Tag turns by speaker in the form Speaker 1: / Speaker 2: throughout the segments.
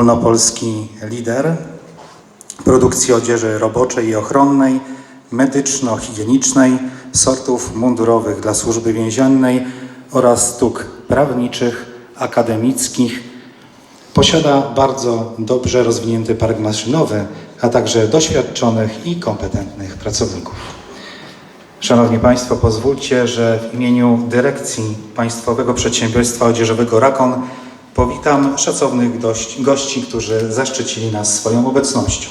Speaker 1: ogólnopolski lider produkcji odzieży roboczej i ochronnej, medyczno-higienicznej, sortów mundurowych dla służby więziennej oraz sztuk prawniczych, akademickich. Posiada bardzo dobrze rozwinięty park maszynowy, a także doświadczonych i kompetentnych pracowników. Szanowni Państwo, pozwólcie, że w imieniu dyrekcji Państwowego Przedsiębiorstwa Odzieżowego Rakon powitam szacownych gości, którzy zaszczycili nas swoją obecnością.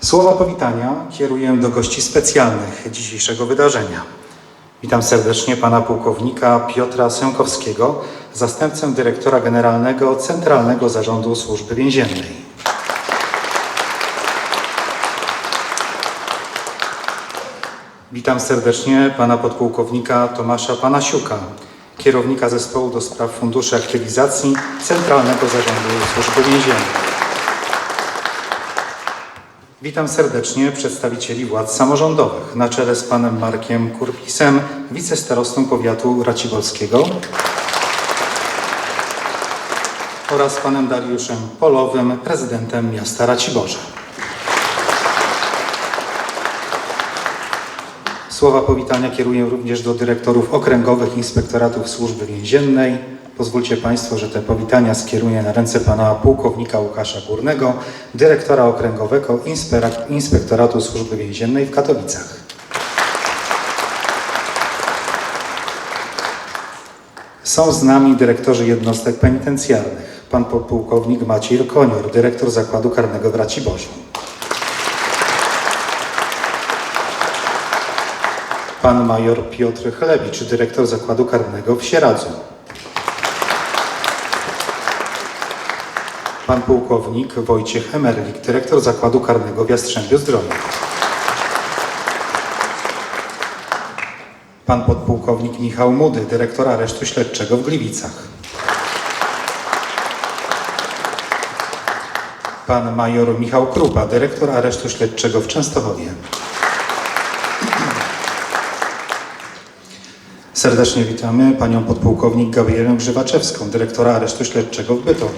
Speaker 1: Słowa powitania kieruję do gości specjalnych dzisiejszego wydarzenia. Witam serdecznie pana pułkownika Piotra Sękowskiego, zastępcę dyrektora generalnego Centralnego Zarządu Służby Więziennej. Witam serdecznie pana podpułkownika Tomasza Panasiuka, kierownika zespołu do spraw funduszy aktywizacji Centralnego Zarządu Służby Więziennej. Witam serdecznie przedstawicieli władz samorządowych na czele z panem Markiem Kurpisem, wicestarostą powiatu raciborskiego oraz panem Dariuszem Polowym, prezydentem miasta Raciborza. Słowa powitania kieruję również do dyrektorów okręgowych inspektoratów służby więziennej. Pozwólcie Państwo, że te powitania skieruję na ręce pana pułkownika Łukasza Górnego, dyrektora okręgowego Inspektoratu Służby Więziennej w Katowicach. Są z nami dyrektorzy jednostek penitencjarnych. Pan podpułkownik Maciej Konior, dyrektor Zakładu Karnego w Raciborzu. Pan major Piotr Chlebicz, dyrektor Zakładu Karnego w Sieradzu. Pan pułkownik Wojciech Emerlik, dyrektor Zakładu Karnego w Jastrzębiu Zdroju. Pan podpułkownik Michał Mudy, dyrektor Aresztu Śledczego w Gliwicach. Pan major Michał Krupa, dyrektor Aresztu Śledczego w Częstochowie. Serdecznie witamy panią podpułkownik Gabrielę Grzywaczewską, dyrektora Aresztu Śledczego w Bytomiu.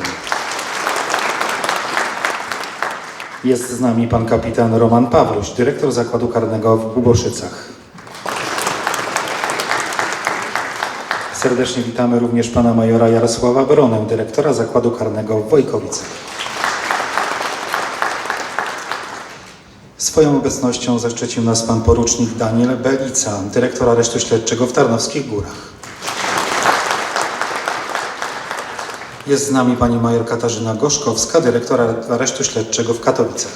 Speaker 1: Jest z nami pan kapitan Roman Pawluś, dyrektor Zakładu Karnego w Buboszycach. Serdecznie witamy również pana majora Jarosława Bronę, dyrektora Zakładu Karnego w Wojkowicach. Swoją obecnością zaszczycił nas pan porucznik Daniel Belica, dyrektor Aresztu Śledczego w Tarnowskich Górach. Jest z nami pani major Katarzyna Gorzkowska, dyrektor Aresztu Śledczego w Katowicach.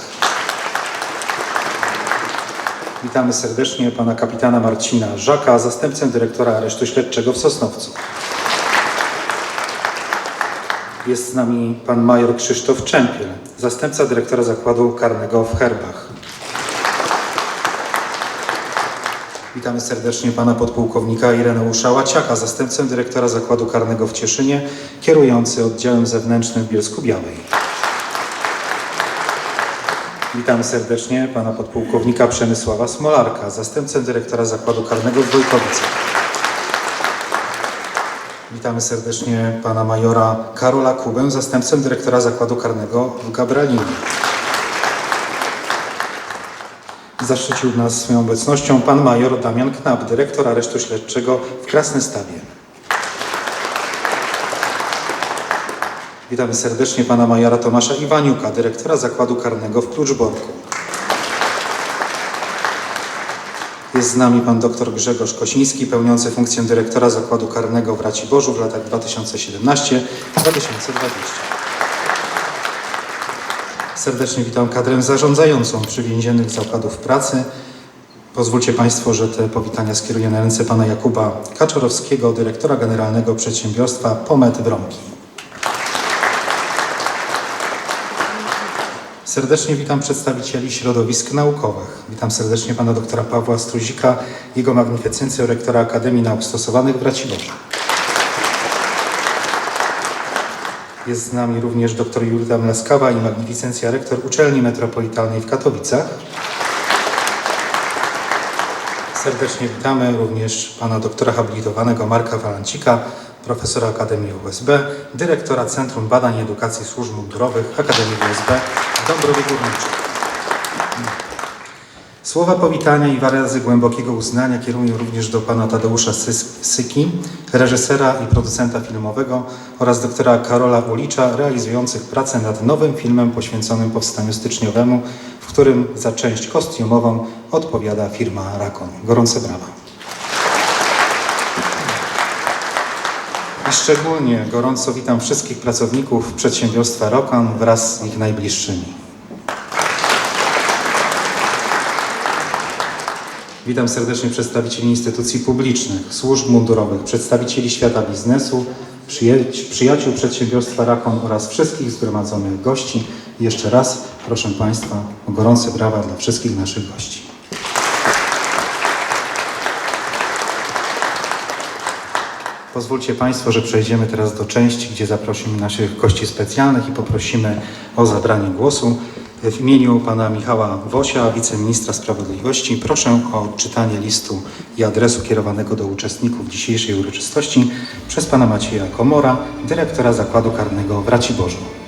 Speaker 1: Witamy serdecznie pana kapitana Marcina Żaka, zastępcę dyrektora Aresztu Śledczego w Sosnowcu. Jest z nami pan major Krzysztof Czempiel, zastępca dyrektora Zakładu Karnego w Herbach. Witamy serdecznie pana podpułkownika Ireneusza Łaciaka, zastępcę dyrektora Zakładu Karnego w Cieszynie, kierujący oddziałem zewnętrznym w Bielsku Białej. Witamy serdecznie pana podpułkownika Przemysława Smolarka, zastępcę dyrektora Zakładu Karnego w Wojkowicach. Witamy serdecznie pana majora Karola Kubę, zastępcę dyrektora Zakładu Karnego w Gabralinie. Zaszczycił nas swoją obecnością pan major Damian Knap, dyrektor Aresztu Śledczego w Krasnystawie. Witamy serdecznie pana majora Tomasza Iwaniuka, dyrektora Zakładu Karnego w Kluczborku. Jest z nami pan dr Grzegorz Kosiński, pełniący funkcję dyrektora Zakładu Karnego w Raciborzu w latach 2017-2020. Serdecznie witam kadrę zarządzającą przy więziennych zakładów pracy. Pozwólcie Państwo, że te powitania skieruję na ręce pana Jakuba Kaczorowskiego, dyrektora generalnego przedsiębiorstwa Pomet Wrąki. Serdecznie witam przedstawicieli środowisk naukowych. Witam serdecznie pana doktora Pawła Struzika, jego magnificencję rektora Akademii Nauk Stosowanych w Raciborzu. Jest z nami również dr Julita Mlaskawa i magnificencja rektor Uczelni Metropolitalnej w Katowicach. Serdecznie witamy również pana doktora habilitowanego Marka Walancika, profesora Akademii USB, dyrektora Centrum Badań i Edukacji Służb Mundurowych Akademii USB w Dąbrowie. Słowa powitania i wyrazy głębokiego uznania kieruję również do pana Tadeusza Syki, reżysera i producenta filmowego oraz doktora Karola Ulicza, realizujących pracę nad nowym filmem poświęconym powstaniu styczniowemu, w którym za część kostiumową odpowiada firma Rakon. Gorące brawa. I szczególnie gorąco witam wszystkich pracowników przedsiębiorstwa Rokan wraz z ich najbliższymi. Witam serdecznie przedstawicieli instytucji publicznych, służb mundurowych, przedstawicieli świata biznesu, przyja- przyjaciół przedsiębiorstwa Rakon oraz wszystkich zgromadzonych gości. Jeszcze raz proszę Państwa o gorące brawa dla wszystkich naszych gości. Pozwólcie Państwo, że przejdziemy teraz do części, gdzie zaprosimy naszych gości specjalnych i poprosimy o zabranie głosu. W imieniu pana Michała Wosia, wiceministra sprawiedliwości, proszę o odczytanie listu i adresu kierowanego do uczestników dzisiejszej uroczystości przez pana Macieja Komora, dyrektora Zakładu Karnego w Raciborzu.